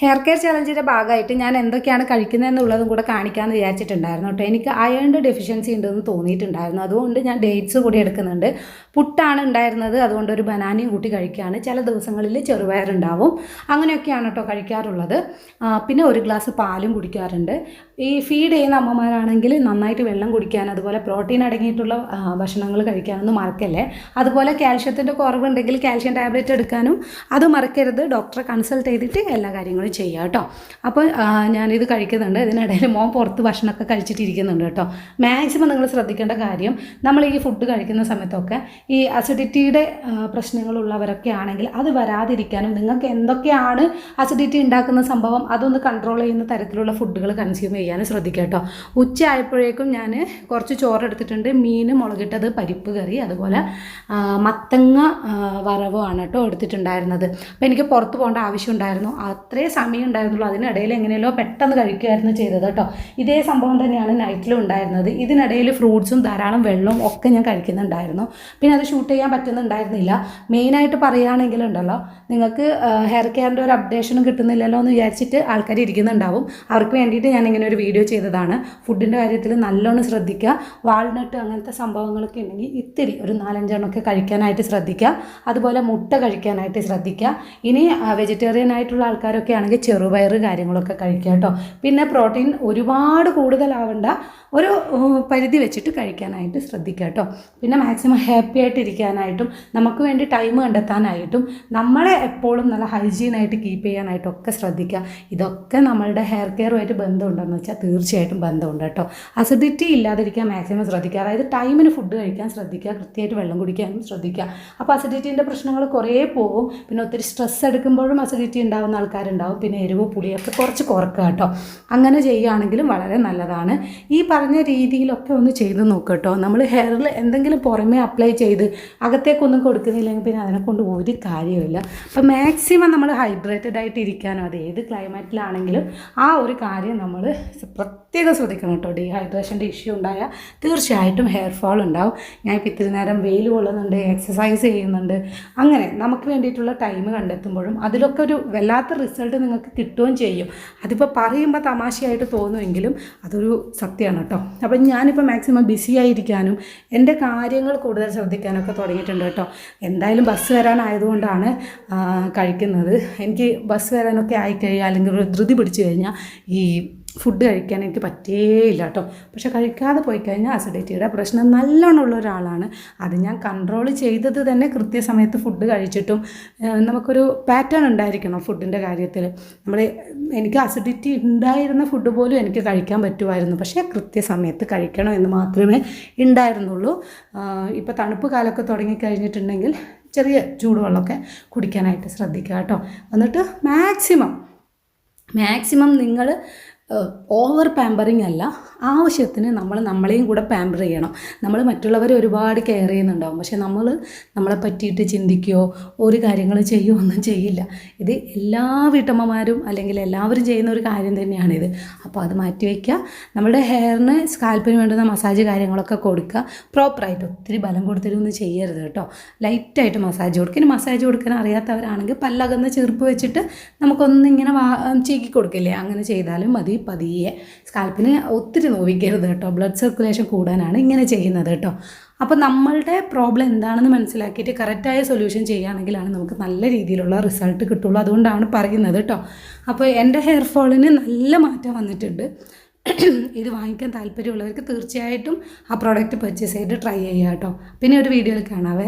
Hair care ചലഞ്ചിന്റെ ഭാഗമായിട്ട് ഞാൻ എന്തൊക്കെയാണ് കഴിക്കുന്നതെന്നുള്ളതും കൂടെ കാണിക്കാമെന്ന് വിചാരിച്ചിട്ടുണ്ടായിരുന്നു കേട്ടോ. എനിക്ക് അയണിന്റെ ഡെഫിഷ്യൻസി ഉണ്ടെന്ന് തോന്നിയിട്ടുണ്ടായിരുന്നു. അതുകൊണ്ട് ഞാൻ ഡേറ്റ്സ് കൂടി എടുക്കുന്നുണ്ട്. പുട്ടാണ് ഉണ്ടായിരുന്നത്. അതുകൊണ്ട് ഒരു ബനാനയും കൂട്ടി കഴിക്കുകയാണ്. ചില ദിവസങ്ങളിൽ ചെറുപയറുണ്ടാവും അങ്ങനെയൊക്കെയാണ് കേട്ടോ കഴിക്കാറുള്ളത്. പിന്നെ ഒരു ഗ്ലാസ് പാലും കുടിക്കാറുണ്ട്. ഈ ഫീഡ് ചെയ്യുന്ന അമ്മമാരാണെങ്കിൽ നന്നായിട്ട് വെള്ളം കുടിക്കാൻ അതുപോലെ പ്രോട്ടീൻ അടങ്ങിയിട്ടുള്ള ഭക്ഷണങ്ങൾ കഴിക്കാനൊന്നും മറക്കല്ലേ? അതുപോലെ കാൽഷ്യത്തിന്റെ കുറവുണ്ടെങ്കിൽ കാൽഷ്യം ടാബ്ലറ്റ് എടുക്കാനും അത് മറക്കരുത്. ഡോക്ടറെ കൺസൾട്ട് ചെയ്തിട്ട് എല്ലാ കാര്യങ്ങളും ചെയ്യുക കേട്ടോ. അപ്പോൾ ഞാനിത് കഴിക്കുന്നുണ്ട്. ഇതിനിടയിൽ മോൻ പുറത്ത് ഭക്ഷണമൊക്കെ കഴിച്ചിട്ടിരിക്കുന്നുണ്ട് കേട്ടോ. മാക്സിമം നിങ്ങൾ ശ്രദ്ധിക്കേണ്ട കാര്യം നമ്മൾ ഈ ഫുഡ് കഴിക്കുന്ന സമയത്തൊക്കെ ഈ അസിഡിറ്റിയുടെ പ്രശ്നങ്ങളുള്ളവരൊക്കെ ആണെങ്കിൽ അത് വരാതിരിക്കാനും നിങ്ങൾക്ക് എന്തൊക്കെയാണ് അസിഡിറ്റി ഉണ്ടാക്കുന്ന സംഭവം അതൊന്ന് കൺട്രോൾ ചെയ്യുന്ന തരത്തിലുള്ള ഫുഡുകൾ കൺസ്യൂം ചെയ്യാനും ശ്രദ്ധിക്കുക കേട്ടോ. ഉച്ച ആയപ്പോഴേക്കും ഞാൻ കുറച്ച് ചോറ് എടുത്തിട്ടുണ്ട് മീൻ മുളകിട്ടത് പരിപ്പ് കറി അതുപോലെ മത്തങ്ങ വറവാണ് കേട്ടോ എടുത്തിട്ടുണ്ടായിരുന്നത്. അപ്പോൾ എനിക്ക് പുറത്ത് പോകേണ്ട ആവശ്യം ഉണ്ടായിരുന്നു. അത്രേ സമയം ഉണ്ടായിരുന്നുള്ളൂ. അതിനിടയിൽ എങ്ങനെയല്ലോ പെട്ടെന്ന് കഴിക്കുകയായിരുന്നു ചെയ്തത് കേട്ടോ. ഇതേ സംഭവം തന്നെയാണ് നൈറ്റിലും ഉണ്ടായിരുന്നത്. ഇതിനിടയിൽ ഫ്രൂട്ട്സും ധാരാളം വെള്ളവും ഒക്കെ ഞാൻ കഴിക്കുന്നുണ്ടായിരുന്നു. പിന്നെ അത് ഷൂട്ട് ചെയ്യാൻ പറ്റുന്നുണ്ടായിരുന്നില്ല. മെയിനായിട്ട് പറയുകയാണെങ്കിലുണ്ടല്ലോ നിങ്ങൾക്ക് ഹെയർ കെയറിന്റെ ഒരു അപ്ഡേഷനും കിട്ടുന്നില്ലല്ലോ എന്ന് വിചാരിച്ചിട്ട് ആൾക്കാർ ഇരിക്കുന്നുണ്ടാവും. അവർക്ക് വേണ്ടിയിട്ട് ഞാൻ ഇങ്ങനെ ഒരു വീഡിയോ ചെയ്തതാണ്. ഫുഡിന്റെ കാര്യത്തിൽ നല്ലോണം ശ്രദ്ധിക്കുക. വാൾനട്ട് അങ്ങനത്തെ സംഭവങ്ങളൊക്കെ ഉണ്ടെങ്കിൽ ഇത്തിരി ഒരു നാലഞ്ചെണ്ണമൊക്കെ കഴിക്കാനായിട്ട് ശ്രദ്ധിക്കുക. അതുപോലെ മുട്ട കഴിക്കാനായിട്ട് ശ്രദ്ധിക്കുക. ഇനി വെജിറ്റേറിയൻ ആയിട്ടുള്ള ആൾക്കാരൊക്കെ ആണെങ്കിൽ ചെറുപയർ കാര്യങ്ങളൊക്കെ കഴിക്കുക കേട്ടോ. പിന്നെ പ്രോട്ടീൻ ഒരുപാട് കൂടുതലാവേണ്ട. ഒരു പരിധി വെച്ചിട്ട് കഴിക്കാനായിട്ട് ശ്രദ്ധിക്കുക കേട്ടോ. പിന്നെ മാക്സിമം ഹാപ്പി ആയിട്ടിരിക്കാനായിട്ടും നമുക്ക് വേണ്ടി ടൈം കണ്ടെത്താനായിട്ടും നമ്മളെ എപ്പോഴും നല്ല ഹൈജീനായിട്ട് കീപ്പ് ചെയ്യാനായിട്ടൊക്കെ ശ്രദ്ധിക്കുക ഇതൊക്കെ നമ്മളുടെ ഹെയർ കെയറുമായിട്ട് ബന്ധമുണ്ടെന്ന് വെച്ചാൽ തീർച്ചയായിട്ടും ബന്ധമുണ്ട് കേട്ടോ. അസിഡിറ്റി ഇല്ലാതിരിക്കാൻ മാക്സിമം ശ്രദ്ധിക്കുക. അതായത് ടൈമിന് ഫുഡ് കഴിക്കാൻ ശ്രദ്ധിക്കുക കൃത്യമായിട്ട് വെള്ളം കുടിക്കാനും ശ്രദ്ധിക്കുക. അപ്പോൾ അസിഡിറ്റീന്റെ പ്രശ്നങ്ങൾ കുറേ പോകും. പിന്നെ ഒത്തിരി സ്ട്രെസ് എടുക്കുമ്പോഴും അസിഡിറ്റി ഉണ്ടാകുന്ന ആൾക്കാരുണ്ടാവും. പിന്നെ എരിവ് പുളിയൊക്കെ കുറച്ച് കുറക്കുക കേട്ടോ. അങ്ങനെ ചെയ്യുകയാണെങ്കിലും വളരെ നല്ലതാണ്. ഈ പറഞ്ഞ രീതിയിലൊക്കെ ഒന്ന് ചെയ്ത് നോക്കുക കേട്ടോ. നമ്മൾ ഹെയറിൽ എന്തെങ്കിലും പുറമേ അപ്ലൈ ചെയ്ത് അകത്തേക്കൊന്നും കൊടുക്കുന്നില്ലെങ്കിൽ പിന്നെ അതിനെ കൊണ്ട് ഒരു കാര്യമില്ല അപ്പം മാക്സിമം നമ്മൾ ഹൈഡ്രേറ്റഡ് ആയിട്ട് ഇരിക്കാനും അത് ഏത് ക്ലൈമറ്റിലാണെങ്കിലും ആ ഒരു കാര്യം നമ്മൾ പ്രത്യേകം ശ്രദ്ധിക്കണം കേട്ടോ. ഡീഹൈഡ്രേഷന്റെ ഇഷ്യൂ ഉണ്ടായാൽ തീർച്ചയായിട്ടും ഹെയർ ഫോൾ ഉണ്ടാവും. ഞാൻ ഇപ്പോൾ ഇത്തിരി നേരം വെയിൽ കൊള്ളുന്നുണ്ട് എക്സസൈസ് ചെയ്യുന്നുണ്ട്. അങ്ങനെ നമുക്ക് വേണ്ടിയിട്ടുള്ള ടൈം കണ്ടെത്തുമ്പോഴും അതിലൊക്കെ ഒരു വല്ലാത്ത റിസൾട്ട് നിങ്ങൾക്ക് കിട്ടുകയും ചെയ്യും. അതിപ്പോൾ പറയുമ്പോൾ തമാശയായിട്ട് തോന്നുമെങ്കിലും അതൊരു സത്യമാണ് കേട്ടോ. അപ്പം ഞാനിപ്പോൾ മാക്സിമം ബിസി ആയിരിക്കാനും എന്റെ കാര്യങ്ങൾ കൂടുതൽ ശ്രദ്ധിക്കാനൊക്കെ തുടങ്ങിയിട്ടുണ്ട് കേട്ടോ. എന്തായാലും ബസ് വരാനായതുകൊണ്ടാണ് കഴിക്കുന്നത്. എനിക്ക് ബസ് വരാനൊക്കെ ആയിക്കഴിഞ്ഞാൽ അല്ലെങ്കിൽ ഒരു ധൃതി പിടിച്ചു കഴിഞ്ഞാൽ ഈ ഫുഡ് കഴിക്കാൻ എനിക്ക് പറ്റേയില്ല കേട്ടോ പക്ഷെ കഴിക്കാതെ പോയി കഴിഞ്ഞാൽ അസിഡിറ്റിയുടെ പ്രശ്നം നല്ലോണം ഉള്ള ഒരാളാണ്. അത് ഞാൻ കൺട്രോൾ ചെയ്തത് തന്നെ കൃത്യസമയത്ത് ഫുഡ് കഴിച്ചിട്ടും നമുക്കൊരു പാറ്റേൺ ഉണ്ടായിരിക്കണം ഫുഡിന്റെ കാര്യത്തിൽ. നമ്മൾ എനിക്ക് അസിഡിറ്റി ഉണ്ടായിരുന്ന ഫുഡ് പോലും എനിക്ക് കഴിക്കാൻ പറ്റുമായിരുന്നു. പക്ഷേ കൃത്യസമയത്ത് കഴിക്കണം എന്ന് മാത്രമേ ഉണ്ടായിരുന്നുള്ളൂ. ഇപ്പോൾ തണുപ്പ് കാലമൊക്കെ തുടങ്ങിക്കഴിഞ്ഞിട്ടുണ്ടെങ്കിൽ ചെറിയ ചൂടുവെള്ളമൊക്കെ കുടിക്കാനായിട്ട് ശ്രദ്ധിക്കുക കേട്ടോ എന്നിട്ട് മാക്സിമം മാക്സിമം നിങ്ങൾ ഓവർ പാമ്പറിങ് അല്ല ആവശ്യത്തിന് നമ്മൾ നമ്മളെയും കൂടെ പാമ്പർ ചെയ്യണം. നമ്മൾ മറ്റുള്ളവരെ ഒരുപാട് കെയർ ചെയ്യുന്നുണ്ടാവും. പക്ഷെ നമ്മൾ നമ്മളെ പറ്റിയിട്ട് ചിന്തിക്കുകയോ ഒരു കാര്യങ്ങൾ ചെയ്യുകയോ ഒന്നും ചെയ്യില്ല. ഇത് എല്ലാ വീട്ടമ്മമാരും അല്ലെങ്കിൽ എല്ലാവരും ചെയ്യുന്ന ഒരു കാര്യം തന്നെയാണിത് അപ്പോൾ അത് മാറ്റി വയ്ക്കുക നമ്മുടെ ഹെയറിന് സ്കാൽപ്പിന് വേണ്ടുന്ന മസാജ് കാര്യങ്ങളൊക്കെ കൊടുക്കുക പ്രോപ്പറായിട്ട് ഒത്തിരി ബലം കൊടുത്തിട്ടൊന്നും ചെയ്യരുത് കേട്ടോ. ലൈറ്റായിട്ട് മസാജ് കൊടുക്കുക ഇനി മസാജ് കൊടുക്കാൻ അറിയാത്തവരാണെങ്കിൽ പല്ലകന്ന് ചെറുപ്പ് വെച്ചിട്ട് നമുക്കൊന്നിങ്ങനെ വാ ചീക്കി കൊടുക്കില്ലേ അങ്ങനെ ചെയ്താലും മതി. പതിയെ സ്കാൽപ്പിന് ഒത്തിരി നോവിക്കരുത് കേട്ടോ. ബ്ലഡ് സർക്കുലേഷൻ കൂടാനാണ് ഇങ്ങനെ ചെയ്യുന്നത് കേട്ടോ. അപ്പോൾ നമ്മളുടെ പ്രോബ്ലം എന്താണെന്ന് മനസ്സിലാക്കിയിട്ട് കറക്റ്റായ സൊല്യൂഷൻ ചെയ്യുകയാണെങ്കിലാണ് നമുക്ക് നല്ല രീതിയിലുള്ള റിസൾട്ട് കിട്ടുള്ളൂ അതുകൊണ്ടാണ് പറയുന്നത് കേട്ടോ. അപ്പോൾ എന്റെ ഹെയർ ഫോളിന് നല്ല മാറ്റം വന്നിട്ടുണ്ട്. ഇത് വാങ്ങിക്കാൻ താല്പര്യമുള്ളവർക്ക് തീർച്ചയായിട്ടും ആ പ്രോഡക്റ്റ് പർച്ചേസ് ചെയ്ത് ട്രൈ ചെയ്യുക കേട്ടോ. പിന്നെ ഒരു വീഡിയോയിൽ കാണാവേ.